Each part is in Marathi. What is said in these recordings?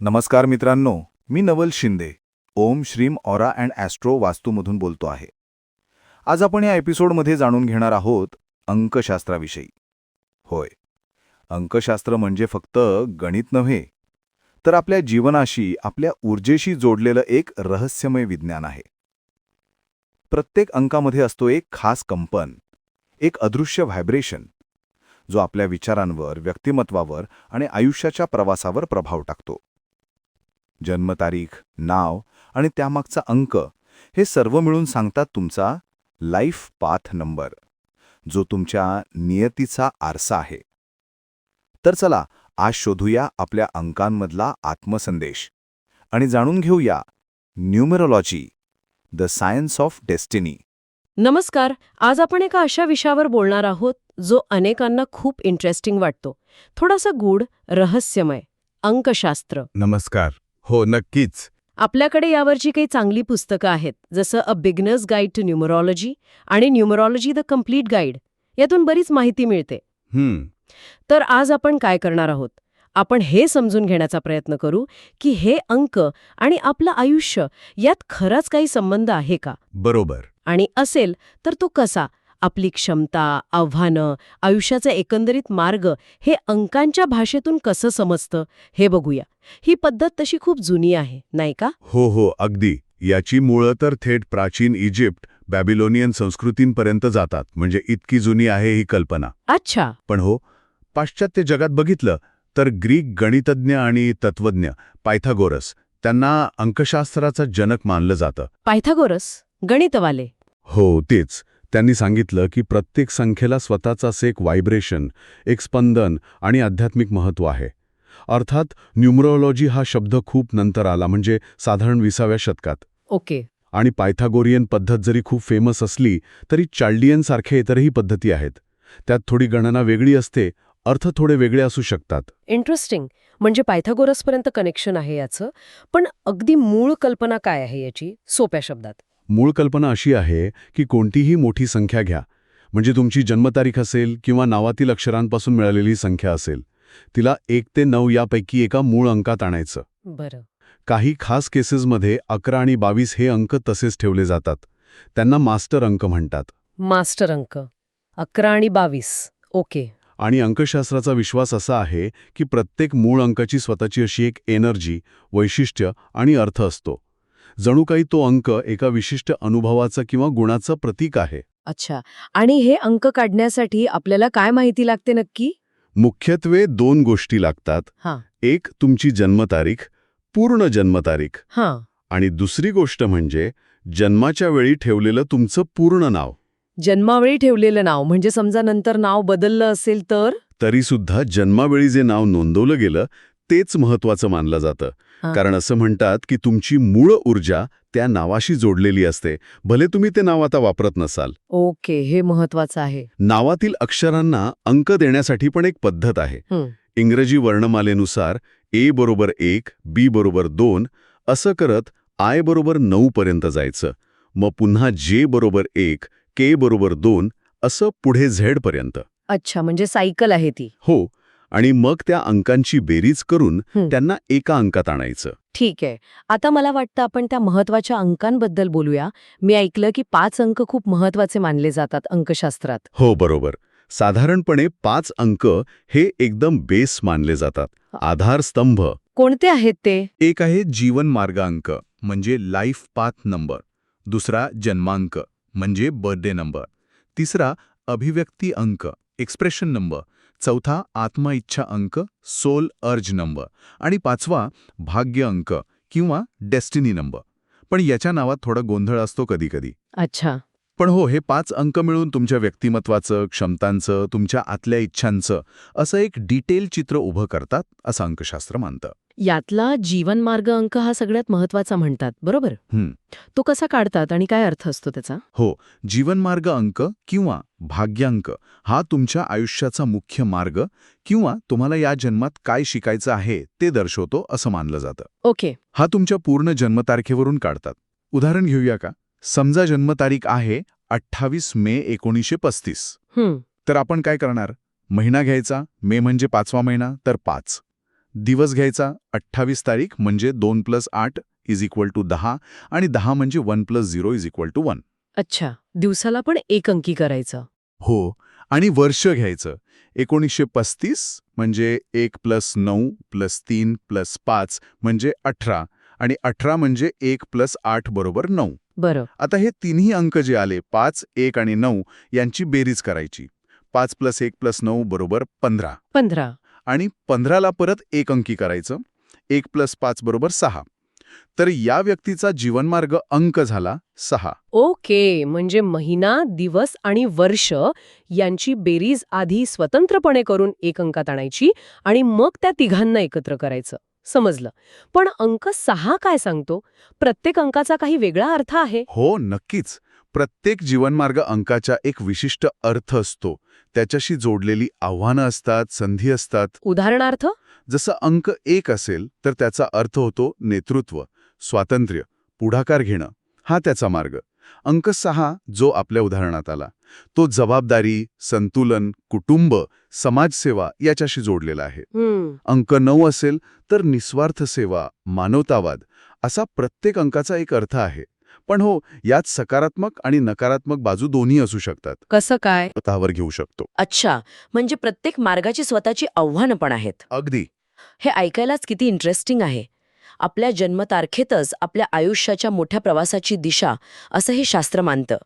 नमस्कार मित्रांनो मी नवल शिंदे. ओम श्रीम ऑरा अँड ॲस्ट्रो वास्तूमधून बोलतो आहे. आज आपण या एपिसोडमध्ये जाणून घेणार आहोत अंकशास्त्राविषयी. होय अंकशास्त्र म्हणजे फक्त गणित नव्हे तर आपल्या जीवनाशी आपल्या ऊर्जेशी जोडलेलं एक रहस्यमय विज्ञान आहे. प्रत्येक अंकामध्ये असतो एक खास कंपन एक अदृश्य व्हायब्रेशन जो आपल्या विचारांवर व्यक्तिमत्वावर आणि आयुष्याच्या प्रवासावर प्रभाव टाकतो. जन्मतारीख नाव आणि त्यामागचा अंक हे सर्व मिळून सांगतात तुमचा लाईफ पाथ नंबर जो तुमच्या नियतीचा आरसा आहे. तर चला आज शोधूया आपल्या अंकांमधला आत्मसंदेश आणि जाणून घेऊया numerology the science of destiny नमस्कार आज आपण एका अशा विषयावर बोलणार आहोत जो अनेकांना खूप इंटरेस्टिंग वाटतो. थोडासा गूढ रहस्यमय अंकशास्त्र. नमस्कार हो नक्कीच. आपल्याकडे यावरची काही चांगली पुस्तकं आहेत जसं a beginner's guide to numerology आणि न्यूमरॉलॉजी द कंप्लीट गाईड यातून बरीच माहिती मिळते. हम्म. तर आज आपण काय करणार आहोत? आपण हे समजून घेण्याचा प्रयत्न करू की हे अंक आणि आपलं आयुष्य यात खराच काही संबंध आहे का? बरोबर. आणि असेल तर तो कसा? आपली क्षमता आव्हानं आयुष्याचा एकंदरीत मार्ग हे अंकांच्या भाषेतून कसं समजतं हे बघूया. ही पद्धत तशी खूप जुनी आहे नाही का? हो हो अगदी. याची मुळं तर थेट प्राचीन इजिप्त बॅबिलोनियन संस्कृतींपर्यंत जातात म्हणजे इतकी जुनी आहे ही कल्पना. अच्छा. पण हो पाश्चात्य जगात बघितलं तर ग्रीक गणितज्ञ आणि तत्वज्ञ पायथागोरस त्यांना अंकशास्त्राचा जनक मानलं जातं. पायथागोरस? गणितवाले. हो तेच. त्यांनी सांगितलं की प्रत्येक संख्येला स्वतःचाच एक व्हायब्रेशन एक स्पंदन आणि आध्यात्मिक महत्त्व आहे. अर्थात न्यूमरोलॉजी हा शब्द खूप नंतर आला म्हणजे साधारण विसाव्या शतकात. ओके. आणि पायथागोरियन पद्धत जरी खूप फेमस असली तरी चाल्डियनसारखे इतरही पद्धती आहेत. त्यात थोडी गणना वेगळी असते अर्थ थोडे वेगळे असू शकतात. इंटरेस्टिंग म्हणजे पायथागोरसपर्यंत कनेक्शन आहे याचं पण अगदी मूळ कल्पना काय आहे याची? सोप्या शब्दात. मूळ कल्पना अशी आहे की कोणतीही मोठी संख्या घ्या. म्हणजे तुमची जन्मतारीख असेल किंवा नावातील अक्षरांपासून मिळालेली संख्या असेल तिला एक ते नऊ यापैकी एका मूळ अंकात आणायचं. बरं. काही खास केसेसमध्ये अकरा आणि बावीस हे अंक तसेच ठेवले जातात. त्यांना मास्टर अंक म्हणतात. मास्टर अंक. अकरा आणि बावीस. ओके. आणि अंकशास्त्राचा विश्वास असा आहे की प्रत्येक मूळ अंकाची स्वतःची अशी एक एनर्जी वैशिष्ट्य आणि अर्थ असतो. जणू काही तो अंक एका विशिष्ट अनुभवाचं किंवा गुणाचं प्रतीक आहे. अच्छा. आणि हे अंक काढण्यासाठी आपल्याला काय माहिती लागते नक्की? मुख्यत्वे दोन गोष्टी लागतात. हां. एक तुमची जन्मतारीख पूर्ण जन्मतारीख. हां. आणि दुसरी गोष्ट म्हणजे जन्माच्या वेळी ठेवलेलं तुमचं पूर्ण नाव. जन्मावेळी ठेवलेलं नाव. म्हणजे समजा नंतर नाव बदललं असेल तर? तरीसुद्धा जन्मावेळी जे नाव नोंदवलं गेलं तेच महत्वाचं मानलं जातं. कारण असं म्हणतात की तुमची मूळ ऊर्जा त्या नावाशी जोडलेली असते. भले तुम्ही ते नाव आता वापरत नसाल. ओके हे महत्वाचं आहे. नावातील अक्षरांना अंक देण्यासाठी पण एक पद्धत आहे. इंग्रजी वर्णमालेनुसार ए बरोबर एक बी बरोबर दोन असं करत आय बरोबर नऊ पर्यंत जायचं. मग पुन्हा जे बरोबर एक के बरोबर दोन असं पुढे झेड पर्यंत. अच्छा म्हणजे सायकल आहे ती. हो आणि मग त्या अंकांची बेरीज करून. त्यांना एका अंकात आणायचं. ठीक आहे. आता मला वाटतं आपण त्या महत्त्वाच्या अंकांबद्दल बोलूया. मी ऐकलं की पाच अंक खूप महत्त्वाचे मानले जातात अंकशास्त्रात. हो बरोबर. साधारणपणे पाच अंक हे एकदम बेस मानले जातात. आधारस्तंभ कोणते आहेत ते? एक आहे जीवन मार्ग अंक म्हणजे लाईफ पाथ नंबर. दुसरा जन्मांक म्हणजे बर्थडे नंबर. तिसरा अभिव्यक्ती अंक एक्सप्रेशन नंबर. चौथा आत्मइच्छा अंक सोल अर्ज नंबर आणि पाचवा भाग्य अंक किंवा डेस्टिनी नंबर पण याच्या नावात थोडा गोंधळ असतो कधी कधी अच्छा. पण हो हे पाच अंक मिळून तुमच्या व्यक्तिमत्वाचं क्षमतांचं तुमच्या आतल्या इच्छांचं असं एक डिटेल चित्र उभं करतात असं अंकशास्त्र मानतं. यातला जीवनमार्ग अंक हा सगळ्यात महत्त्वाचा म्हणतात बरोबर. तो कसा काढतात आणि काय अर्थ असतो त्याचा? हो जीवनमार्ग अंक किंवा भाग्यांक हा तुमच्या आयुष्याचा मुख्य मार्ग किंवा तुम्हाला या जन्मात काय शिकायचं आहे ते दर्शवतो असं मानलं जातं. ओके. हा तुमच्या पूर्ण जन्मतारखेवरून काढतात. उदाहरण घेऊया का? समजा जन्मतारीख आहे अठ्ठावीस मे एकोणीसशे पस्तीस. तर आपण काय करणार? महिना घ्यायचा मे म्हणजे पाचवा महिना तर पाच. दिवस घ्यायचा अठ्ठावीस तारीख म्हणजे दोन प्लस आठ इज इक्वल टू दहा आणि दहा म्हणजे one plus zero is equal to one. अच्छा दिवसाला पण एक अंकी करायचं. हो आणि वर्ष घ्यायचं. एकोणीसशे पस्तीस म्हणजे एक प्लस नऊ प्लस तीन प्लस पाच म्हणजे अठरा आणि अठरा म्हणजे एक प्लस आठ बरोबर नऊ. बरं. आता हे तिन्ही अंक जे आले पाच एक आणि नऊ यांची बेरीज करायची. पाच प्लस एक प्लस नऊ बरोबर पंधरा. पंधरा. आणि पंधराला परत एक अंकी करायचं. एक प्लस पाच बरोबर सहा. तर या व्यक्तीचा जीवनमार्ग अंक झाला सहा. ओके म्हणजे महिना दिवस आणि वर्ष यांची बेरीज आधी स्वतंत्रपणे करून एक अंकात आणायची आणि मग त्या तिघांना एकत्र करायचं. समजलं. पण अंक सहा काय सांगतो? प्रत्येक अंकाचा काही वेगळा अर्थ आहे? हो नक्कीच. प्रत्येक जीवनमार्ग अंकाच्या एक विशिष्ट अर्थ असतो. त्याच्याशी जोडलेली आव्हानं असतात संधी असतात. उदाहरणार्थ? जसं अंक एक असेल तर त्याचा अर्थ होतो नेतृत्व स्वातंत्र्य पुढाकार घेणं. हा त्याचा मार्ग. अंक सहा जो आपल्या उदाहरणात आला. तो जबाबदारी संतुलन कुटुंब समाजसेवा याच्याशी जोडलेला आहे. अंक नऊ असेल तर निस्वार्थ सेवा मानवतावाद असा प्रत्येक अंकाचा एक अर्थ आहे. पण हो यात सकारात्मक आणि नकारात्मक बाजू दोन्ही असू शकतात. कसं काय? स्वतःवर घेऊ शकतो. अच्छा म्हणजे प्रत्येक मार्गाची स्वतःची आव्हानं पण आहेत. अगदी. हे ऐकायलाच किती इंटरेस्टिंग आहे. आपल्या जन्मतारखेतच आपल्या आयुष्याच्या मोठ्या प्रवासाची दिशा असं हे शास्त्र मानतं.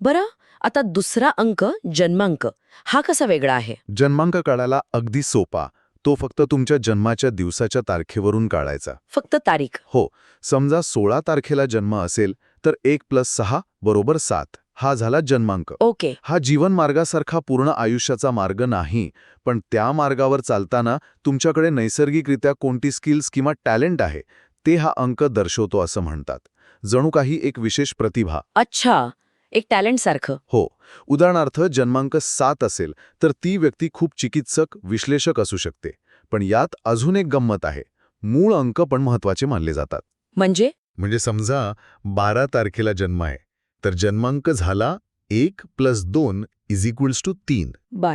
बरं आता दुसरा अंक जन्मांक हा कसा वेगळा आहे? जन्मांक काढायला अगदी सोपा. तो फक्त तुमच्या जन्माच्या दिवसाच्या तारखेवरून काढायचा. फक्त तारीख. हो समजा सोळा तारखेला जन्म असेल तर एक प्लस सहा बरोबर सात. हा झाला जन्मांक. ओके. हा जीवन मार्गासारखा पूर्ण आयुष्याचा मार्ग नाही पण त्या मार्गावर चालताना तुमच्याकडे नैसर्गिकरित्या कोणती स्किल्स किंवा टॅलेंट आहे ते हा अंक दर्शवतो असं म्हणतात. जणू काही एक विशेष प्रतिभा. अच्छा. एक टॅलेंट सारखं. हो. उदाहरणार्थ जन्मांक सात असेल तर ती व्यक्ती खूप चिकित्सक विश्लेषक असू शकते. पण यात अजून एक गंमत आहे. मूळ अंक पण महत्त्वाचे मानले जातात. म्हणजे? म्हणजे समजा बारा तारखेला जन्म आहे. तर जन्मांक झाला एक प्लस दोन इज इक्वल्स टू तीन. बर.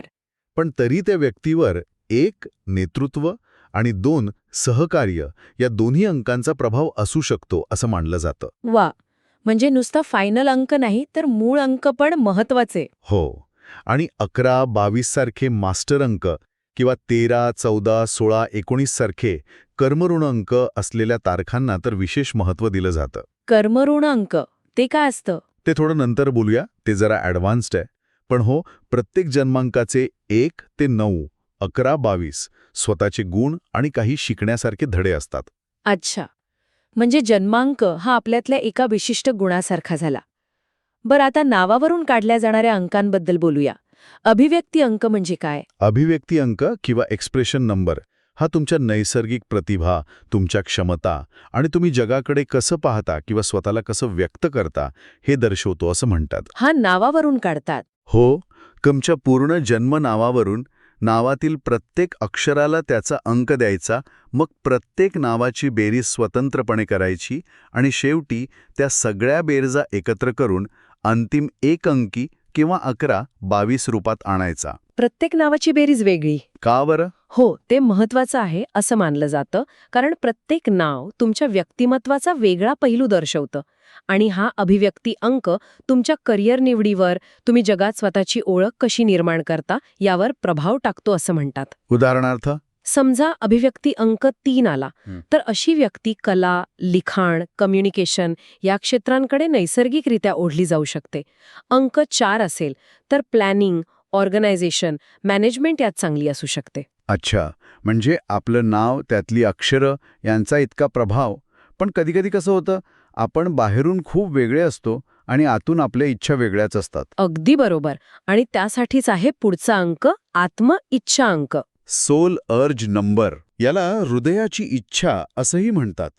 पण तरी त्या व्यक्तीवर एक नेतृत्व आणि दोन सहकार्य या दोन्ही अंकांचा प्रभाव असू शकतो असं मानलं जातं. वा. म्हणजे नुसता फायनल अंक नाही तर मूळ अंक पण महत्त्वाचे. हो. आणि अकरा बावीस सारखे मास्टर अंक किंवा तेरा चौदा सोळा एकोणीस सारखे कर्मऋण अंक असलेल्या तारखांना तर विशेष महत्त्व दिलं जातं. कर्मऋण अंक. ते काय असतं? ते थोडं नंतर बोलूया. ते जरा ॲडव्हान्स्ड आहे. पण हो प्रत्येक जन्मांकाचे एक ते नऊ अकरा बावीस स्वतःचे गुण आणि काही शिकण्यासारखे धडे असतात. अच्छा. म्हणजे जन्मांक हा आपल्यातल्या एका विशिष्ट गुणासारखा झाला. बरं आता नावावरून काढल्या जाणाऱ्या अंकांबद्दल बोलूया. अभिव्यक्ती अंक म्हणजे काय? अभिव्यक्ती अंक किंवा एक्सप्रेशन नंबर हा तुमच्या नैसर्गिक प्रतिभा तुमच्या क्षमता आणि तुम्ही जगाकडे कसं पाहता किंवा स्वतःला कसं व्यक्त करता हे दर्शवतो असं म्हणतात. हा नावावरून काढतात. हो तुमच्या पूर्ण जन्म नावावरून नावातील प्रत्येक अक्षराला त्याचा अंक द्यायचा मग प्रत्येक नावाची बेरीज स्वतंत्रपणे करायची आणि शेवटी त्या सगळ्या बेरजा एकत्र करून अंतिम एक अंकी किंवा अकरा बावीस रूपात आणायचा. प्रत्येक नावाची बेरीज वेगळी. का बरं? हो ते महत्वाचं आहे असं मानलं जातं कारण प्रत्येक नाव तुमच्या व्यक्तिमत्वाचा वेगळा पैलू दर्शवतं आणि हा अभिव्यक्ती अंक तुमच्या करिअर निवडीवर तुम्ही जगात स्वतःची ओळख कशी निर्माण करता यावर प्रभाव टाकतो असं म्हणतात. उदाहरणार्थ समजा अभिव्यक्ती अंक तीन आला. तर अशी व्यक्ती कला लिखाण कम्युनिकेशन या क्षेत्रांकडे नैसर्गिकरित्या ओढली जाऊ शकते. अंक चार असेल तर प्लॅनिंग ऑर्गनायझेशन मॅनेजमेंट यात चांगली असू शकते. अच्छा म्हणजे आपलं नाव त्यातली अक्षरं यांचा इतका प्रभाव. पण कधीकधी कसं होतं आपण बाहेरून खूप वेगळे असतो आणि आतून आपल्या इच्छा वेगळ्याच असतात. अगदी बरोबर. आणि त्यासाठीच आहे पुढचा अंक आत्म इच्छा अंक. सोल अर्ज नंबर याला हृदयाची इच्छा असंही म्हणतात.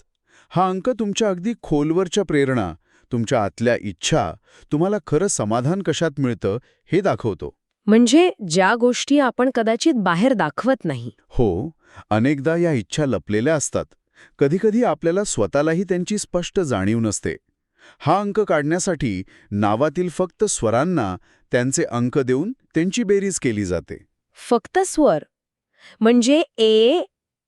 हा अंक तुमच्या अगदी खोलवरच्या प्रेरणा तुमच्या आतल्या इच्छा तुम्हाला खरं समाधान कशात मिळतं हे दाखवतो. म्हणजे ज्या गोष्टी आपण कदाचित बाहेर दाखवत नाही. हो अनेकदा या इच्छा लपलेल्या असतात. कधीकधी आपल्याला स्वतःलाही त्यांची स्पष्ट जाणीव नसते. हा अंक काढण्यासाठी नावातील फक्त स्वरांना त्यांचे अंक देऊन त्यांची बेरीज केली जाते. फक्त स्वर म्हणजे A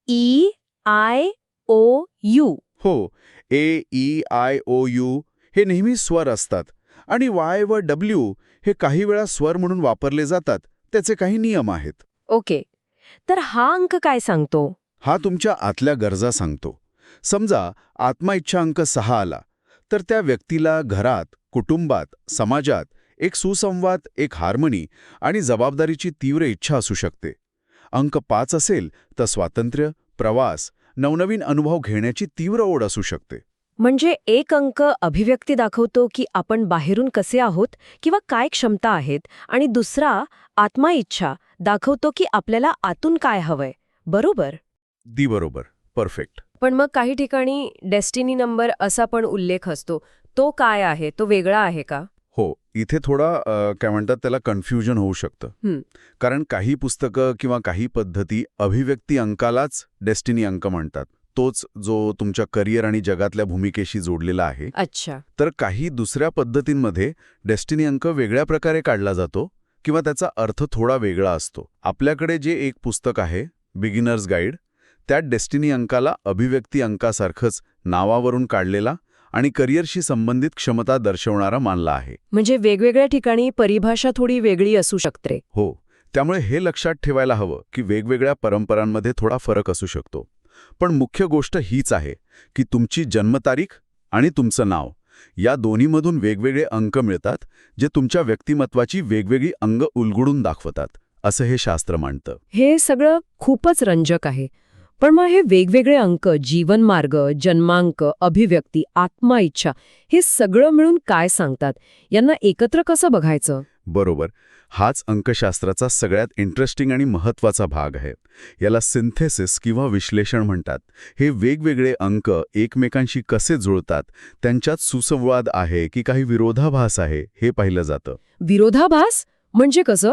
E I O U. हो A E I O U हे नेहमी स्वर असतात आणि वाय व डब्ल्यू हे काही वेळा स्वर म्हणून वापरले जातात त्याचे काही नियम आहेत. ओके तर हा अंक काय सांगतो? हा तुमच्या आतल्या गरजा सांगतो. समजा आत्मा इच्छा अंक सहा आला तर त्या व्यक्तीला घरात कुटुंबात समाजात एक सुसंवाद एक हार्मनी आणि जबाबदारीची तीव्र इच्छा असू शकते. अंक पाच असेल तर स्वातंत्र्य प्रवास नवनवीन अनुभव घेण्याची तीव्र ओढ असू शकते. म्हणजे एक अंक अभिव्यक्ती दाखवतो की आपण बाहेरून कसे आहोत किंवा काय क्षमता आहेत आणि दुसरा आत्मा इच्छा दाखवतो की आपल्याला आतून काय हवंय. बरोबर? दी बरोबर. परफेक्ट. पण मग काही ठिकाणी डेस्टिनी नंबर असा पण उल्लेख असतो. तो काय आहे? तो वेगळा आहे का? इथे थोडा काय म्हणतात त्याला कन्फ्युजन होऊ शकतं. कारण काही पुस्तकं किंवा काही पद्धती अभिव्यक्ती अंकालाच डेस्टिनी अंक म्हणतात. तोच जो तुमच्या करिअर आणि जगातल्या भूमिकेशी जोडलेला आहे. अच्छा. तर काही दुसऱ्या पद्धतींमध्ये डेस्टिनी अंक वेगळ्या प्रकारे काढला जातो किंवा त्याचा अर्थ थोडा वेगळा असतो. आपल्याकडे जे एक पुस्तक आहे बिगिनर्स गाईड त्यात डेस्टिनी अंकाला अभिव्यक्ती अंकासारखंच नावावरून काढलेला आणि करिअरशी संबंधित क्षमता दर्शवणारा मानला आहे. म्हणजे वेगवेगळ्या ठिकाणी परिभाषा थोडी वेगळी असू शकते. हो त्यामुळे हे लक्षात ठेवायला हवं की वेगवेगळ्या परंपरांमध्ये थोडा फरक असू शकतो. पण मुख्य गोष्ट हीच आहे की तुमची जन्मतारीख आणि तुमचं नाव या दोन्हीमधून वेगवेगळे अंक मिळतात जे तुमच्या व्यक्तिमत्वाची वेगवेगळी अंग उलगडून दाखवतात असं हे शास्त्र मांडतं. हे सगळं खूपच रंजक आहे. पण मग हे वेगवेगळे अंक जीवनमार्ग जन्मांक अभिव्यक्ती आत्मा इच्छा हे सगळं मिळून काय सांगतात? यांना एकत्र कसं बघायचं? बरोबर. हाच अंकशास्त्राचा सगळ्यात इंटरेस्टिंग आणि महत्त्वाचा भाग आहे. याला सिंथेसिस किंवा विश्लेषण म्हणतात. हे वेगवेगळे अंक एकमेकांशी कसे जुळतात त्यांच्यात सुसंवाद आहे की काही विरोधाभास आहे हे पाहिलं जातं. विरोधाभास? म्हणजे कसं?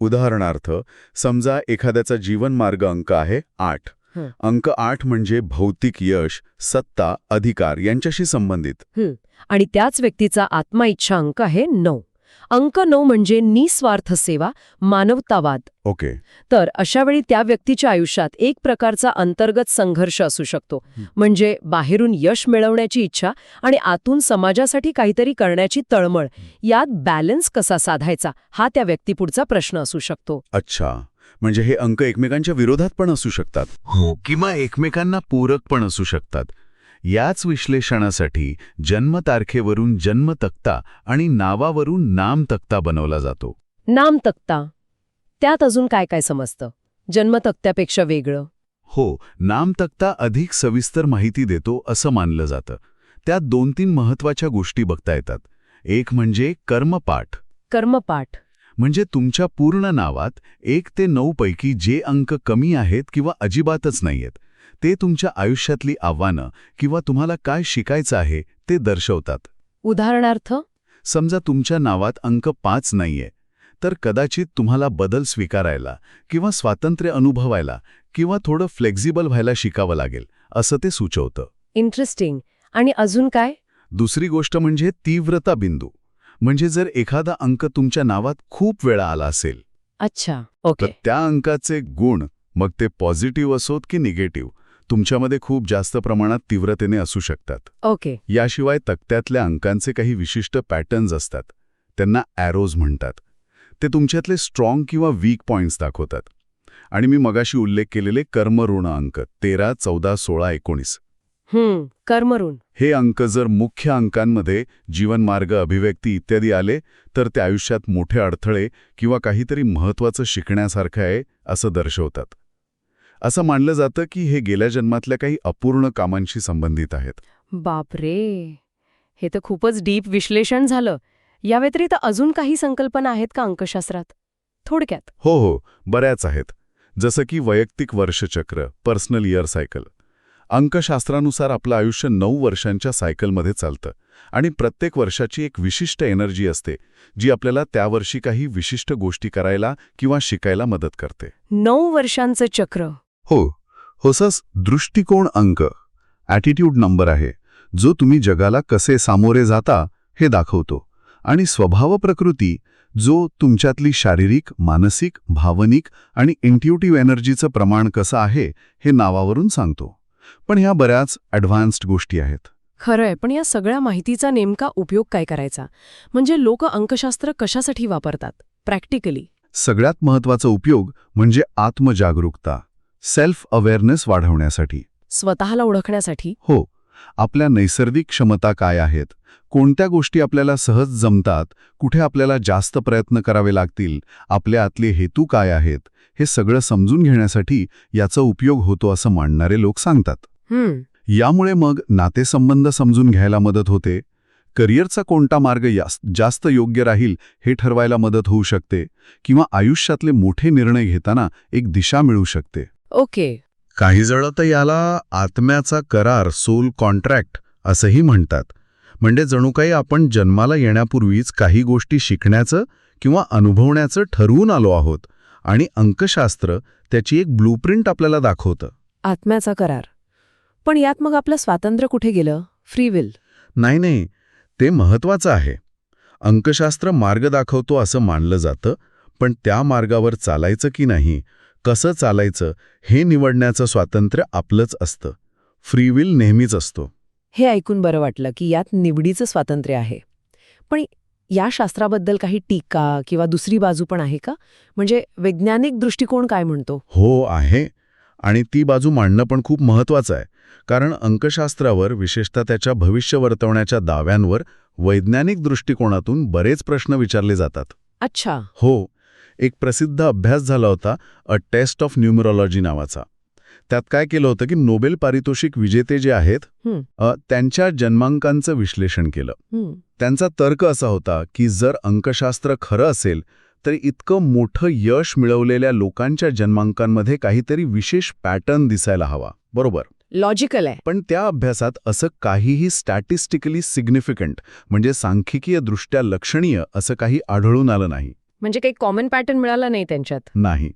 उदाहरणार्थ समजा एखाद्याचा जीवनमार्ग अंक आहे आठ. अंक आठ म्हणजे भौतिक यश सत्ता अधिकार यांच्याशी संबंधित. आणि त्याच व्यक्तीचा आत्मा इच्छा अंक आहे नऊ. अंक नऊ म्हणजे निस्वार्थ सेवा मानवतावाद. ओके. तर अशावेळी त्या व्यक्तीच्या आयुष्यात एक प्रकारचा अंतर्गत संघर्ष असू शकतो. म्हणजे बाहेरून यश मिळवण्याची इच्छा आणि आतून समाजासाठी काहीतरी करण्याची तळमळ. यात बॅलन्स कसा साधायचा हा त्या व्यक्तीपुढचा प्रश्न असू शकतो. अच्छा. म्हणजे हे अंक एकमेकांच्या विरोधात पण असू शकतात. हो किंवा एकमेकांना पूरक पण असू शकतात. याच विश्लेषणासाठी जन्मतारखेवरून जन्मतक्ता आणि नावावरून नामतक्ता बनवला जातो. नाम तक्ता त्यात अजून काय काय समजतं? जन्मतक्त्यापेक्षा वेगळं. हो नामतक्ता अधिक सविस्तर माहिती देतो असं मानलं जातं. त्यात दोन तीन महत्त्वाच्या गोष्टी बघता येतात. एक म्हणजे कर्मपाठ. कर्मपाठ. म्हणजे तुमच्या पूर्ण नावात एक ते नऊ पैकी जे अंक कमी आहेत किंवा अजिबातच नाहीयेत. ते तुमच्या आयुष्यातली आव्हानं किंवा तुम्हाला काय शिकायचं आहे ते दर्शवतात. उदाहरणार्थ? समजा तुमच्या नावात अंक पाच नाहीये तर कदाचित तुम्हाला बदल स्वीकारायला किंवा स्वातंत्र्य अनुभवायला किंवा थोडं फ्लेक्झिबल व्हायला शिकावं लागेल असं ते सुचवतं. इंटरेस्टिंग. आणि अजून काय? दुसरी गोष्ट म्हणजे तीव्रता बिंदू. म्हणजे जर एखादा अंक तुमच्या नावात खूप वेळा आला असेल अच्छा तर ओके. त्या अंकाचे गुण मग ते पॉझिटिव्ह असोत की निगेटिव्ह तुमच्यामध्ये खूप जास्त प्रमाणात तीव्रतेने असू शकतात. ओके. याशिवाय तक्त्यातल्या अंकांचे काही विशिष्ट पॅटर्न्स असतात. त्यांना ॲरोज म्हणतात. ते तुमच्यातले स्ट्रॉंग किंवा वीक पॉइंट्स दाखवतात. आणि मी मगाशी उल्लेख केलेले कर्मऋण अंक तेरा चौदा सोळा एकोणीस. कर्मरून. हे अंक जर मुख्य अंकांमध्ये जीवनमार्ग अभिव्यक्ती इत्यादी आले तर ते आयुष्यात मोठे अडथळे किंवा काहीतरी महत्त्वाचं शिकण्यासारखं आहे असं दर्शवतात. असं मानलं जातं की हे गेल्या जन्मातल्या काही अपूर्ण कामांशी संबंधित आहेत. बापरे! हे तर खूपच डीप विश्लेषण झालं. या व्यतिरिक्त अजून काही संकल्पना आहेत का अंकशास्त्रात? थोडक्यात. हो हो बऱ्याच आहेत. जसं की वैयक्तिक वर्षचक्र पर्सनल इयर सायकल. अंकशास्त्रानुसार आपलं आयुष्य नऊ वर्षांच्या सायकलमध्ये चालतं आणि प्रत्येक वर्षाची एक विशिष्ट एनर्जी असते जी आपल्याला त्या वर्षी काही विशिष्ट गोष्टी करायला किंवा शिकायला मदत करते. नऊ वर्षांचं चक्र. हो होसस दृष्टिकोन अंक ॲटिट्यूड नंबर आहे जो तुम्ही जगाला कसे सामोरे जाता हे दाखवतो आणि स्वभाव प्रकृती जो तुमच्यातली शारीरिक मानसिक भावनिक आणि इंट्युटिव्ह एनर्जीचं प्रमाण कसं आहे हे नावावरून सांगतो. पण ह्या बऱ्याच ॲडव्हान्स्ड गोष्टी आहेत. खरंय पण या सगळ्या माहितीचा नेमका उपयोग काय करायचा? म्हणजे लोक अंकशास्त्र कशासाठी वापरतात? प्रॅक्टिकली सगळ्यात महत्त्वाचा उपयोग म्हणजे आत्मजागरूकता सेल्फ अवेअरनेस वाढवण्यासाठी. स्वतःला ओळखण्यासाठी? हो. आपल्या नैसर्गिक क्षमता काय आहेत? कोणत्या गोष्टी आपल्याला सहज जमतात? कुठे आपल्याला जास्त प्रयत्न करावे लागतील? आपल्या आतले हेतू काय आहेत? हे सगळं समजून घेण्यासाठी याचा उपयोग होतो असं मांडणारे लोक सांगतात. यामुळे मग नातेसंबंध समजून घ्यायला मदत होते. करिअरचा कोणता मार्ग जास्त योग्य राहील हे ठरवायला मदत होऊ शकते किंवा आयुष्यातले मोठे निर्णय घेताना एक दिशा मिळू शकते. ओके. काही जण तर याला आत्म्याचा करार सोल कॉन्ट्रॅक्ट असंही म्हणतात. म्हणजे जणू काही आपण जन्माला येण्यापूर्वीच काही गोष्टी शिकण्याचं किंवा अनुभवण्याचं ठरवून आलो आहोत. आणि अंकशास्त्र त्याची एक ब्लूप्रिंट आपल्याला दाखवतं. आत्म्याचा करार. पण यात मग आपलं स्वातंत्र्य कुठे गेलं? फ्री विल नाही नाही. ते महत्वाचं आहे. अंकशास्त्र मार्ग दाखवतो असं मानलं जातं पण त्या मार्गावर चालायचं की नाही कसं चालायचं हे निवडण्याचं स्वातंत्र्य आपलंच असतं. फ्री विल नेहमीच असतो. हे ऐकून बरं वाटलं की यात निवडीचं स्वातंत्र्य आहे. पण या शास्त्राबद्दल काही टीका किंवा दुसरी बाजू पण आहे का? म्हणजे वैज्ञानिक दृष्टिकोन काय म्हणतो? हो आहे. आणि ती बाजू मांडणं पण खूप महत्वाचं आहे. कारण अंकशास्त्रावर विशेषतः त्याच्या भविष्य वर्तवण्याच्या दाव्यांवर वैज्ञानिक दृष्टिकोनातून बरेच प्रश्न विचारले जातात. अच्छा. हो. एक प्रसिद्ध अभ्यास झाला होता अ टेस्ट ऑफ न्यूमरॉलॉजी नावाचा. त्यात काय केलं होतं की नोबेल पारितोषिक विजेते जे आहेत त्यांच्या जन्मांकांचं विश्लेषण केलं. त्यांचा तर्क असा होता की जर अंकशास्त्र खरं असेल तर इतकं मोठं यश मिळवलेल्या लोकांच्या जन्मांकांमध्ये काहीतरी विशेष पॅटर्न दिसायला हवा. बरोबर? लॉजिकल आहे. पण त्या अभ्यासात असं काहीही स्टॅटिस्टिकली सिग्निफिकंट म्हणजे सांख्यिकीय दृष्ट्या लक्षणीय असं काही आढळून आलं नाही. म्हणजे काही कॉमन पॅटर्न मिळाला नाही त्यांच्यात. नाही.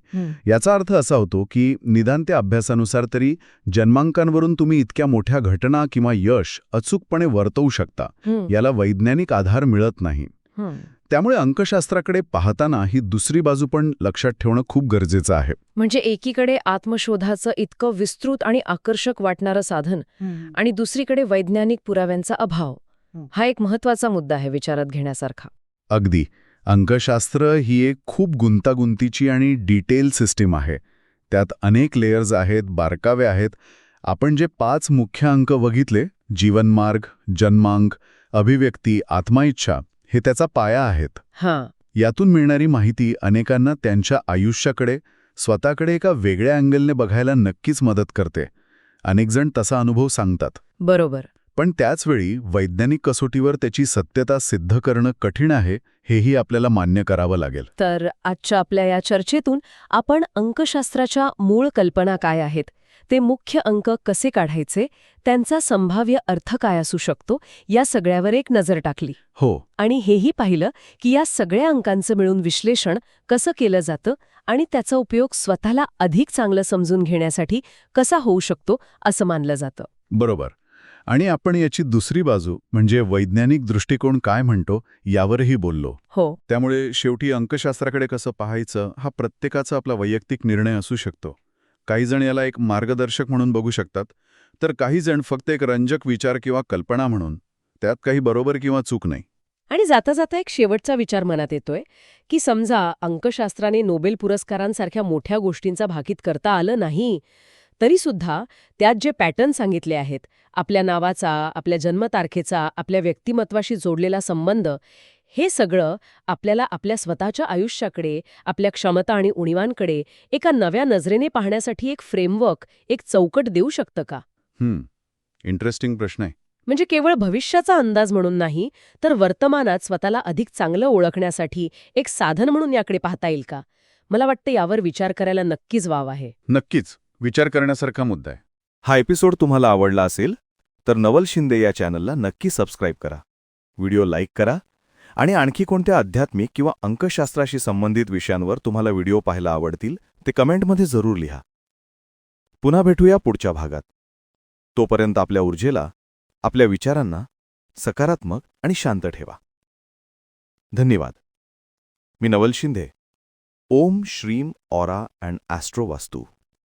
याचा अर्थ असा होतो की निदान त्या अभ्यासानुसार तरी जन्मांकांवरून तुम्ही इतक्या मोठ्या घटना किंवा यश अचूकपणे वर्तवू शकता. याला वैज्ञानिक आधार मिळत नाही. त्यामुळे अंकशास्त्राकडे पाहताना ही दुसरी बाजू पण लक्षात ठेवणं खूप गरजेचं आहे. म्हणजे एकीकडे आत्मशोधाचं इतकं विस्तृत आणि आकर्षक वाटणारं साधन आणि दुसरीकडे वैज्ञानिक पुराव्यांचा अभाव. हं. हा एक महत्त्वाचा मुद्दा आहे विचारात घेण्यासारखा. अगदी. अंकशास्त्र ही एक खूप गुंतागुंतीची आणि डिटेल सिस्टीम आहे. त्यात अनेक लेयर्स आहेत बारकावे आहेत. आपण जे पाच मुख्य अंक बघितले जीवनमार्ग जन्मांक अभिव्यक्ती आत्माइच्छा हे त्याचा पाया आहेत. हां. यातून मिळणारी माहिती अनेकांना त्यांच्या आयुष्याकडे स्वतःकडे एका वेगळ्या अँगलने बघायला नक्कीच मदत करते. अनेकजण तसा अनुभव सांगतात. बरोबर. पण त्याचवेळी वैज्ञानिक कसोटीवर त्याची सत्यता सिद्ध करणं कठीण आहे हेही आपल्याला मान्य करावं लागेल. तर आजच्या आपल्या या चर्चेतून आपण अंकशास्त्राच्या मूळ कल्पना काय आहेत? ते मुख्य अंक कसे काढायचे? त्यांचा संभाव्य अर्थ काय असू शकतो? या सगळ्यावर एक नजर टाकली. हो. आणि हेही पाहिलं की या सगळ्या अंकांचं मिळून विश्लेषण कसं केलं जातं आणि त्याचा उपयोग स्वतःला अधिक चांगलं समजून घेण्यासाठी कसा होऊ शकतो असं मानलं जातं. बरोबर. आणि आपण याची दुसरी बाजू म्हणजे वैज्ञानिक दृष्टिकोन काय म्हणतो यावरही बोललो. हो. त्यामुळे शेवटी अंकशास्त्राकडे कसं पाहायचं हा प्रत्येकाचा आपला वैयक्तिक निर्णय असू शकतो. काही जण याला एक मार्गदर्शक म्हणून बघू शकतात तर काही जण फक्त एक रंजक विचार किंवा कल्पना म्हणून. त्यात काही बरोबर किंवा चूक नाही. आणि जाता जाता एक शेवटचा विचार मनात येतोय की समजा अंकशास्त्राने नोबेल पुरस्कारांसारख्या मोठ्या गोष्टींचा भाकीत करता आलं नाही तरी सुद्धा त्यात जे पॅटर्न सांगितले आहेत आपल्या नावाचा आपल्या जन्मतारखेचा आपल्या व्यक्तिमत्वाशी जोडलेला संबंध हे सगळं आपल्याला आपल्या स्वतःच्या आयुष्याकडे आपल्या क्षमता आणि उणीवांकडे एका नव्या नजरेने पाहण्यासाठी एक फ्रेमवर्क एक चौकट देऊ शकतं का? इंटरेस्टिंग प्रश्न आहे. म्हणजे केवळ भविष्याचा अंदाज म्हणून नाही तर वर्तमानात स्वतःला अधिक चांगलं ओळखण्यासाठी एक साधन म्हणून याकडे पाहता येईल का? मला वाटतं यावर विचार करायला नक्कीच वाव आहे. नक्कीच. विचार करण्यासारखा मुद्दा आहे. हा एपिसोड तुम्हाला आवडला असेल तर नवल शिंदे या चॅनलला नक्की सबस्क्राईब करा. व्हिडिओ लाईक करा आणि आणखी कोणत्या आध्यात्मिक किंवा अंकशास्त्राशी संबंधित विषयांवर तुम्हाला व्हिडिओ पाहायला आवडतील ते कमेंटमध्ये जरूर लिहा. पुन्हा भेटूया पुढच्या भागात. तोपर्यंत आपल्या ऊर्जेला आपल्या विचारांना सकारात्मक आणि शांत ठेवा. धन्यवाद. मी नवल शिंदे. ओम श्रीम ऑरा अँड ॲस्ट्रो वास्तू.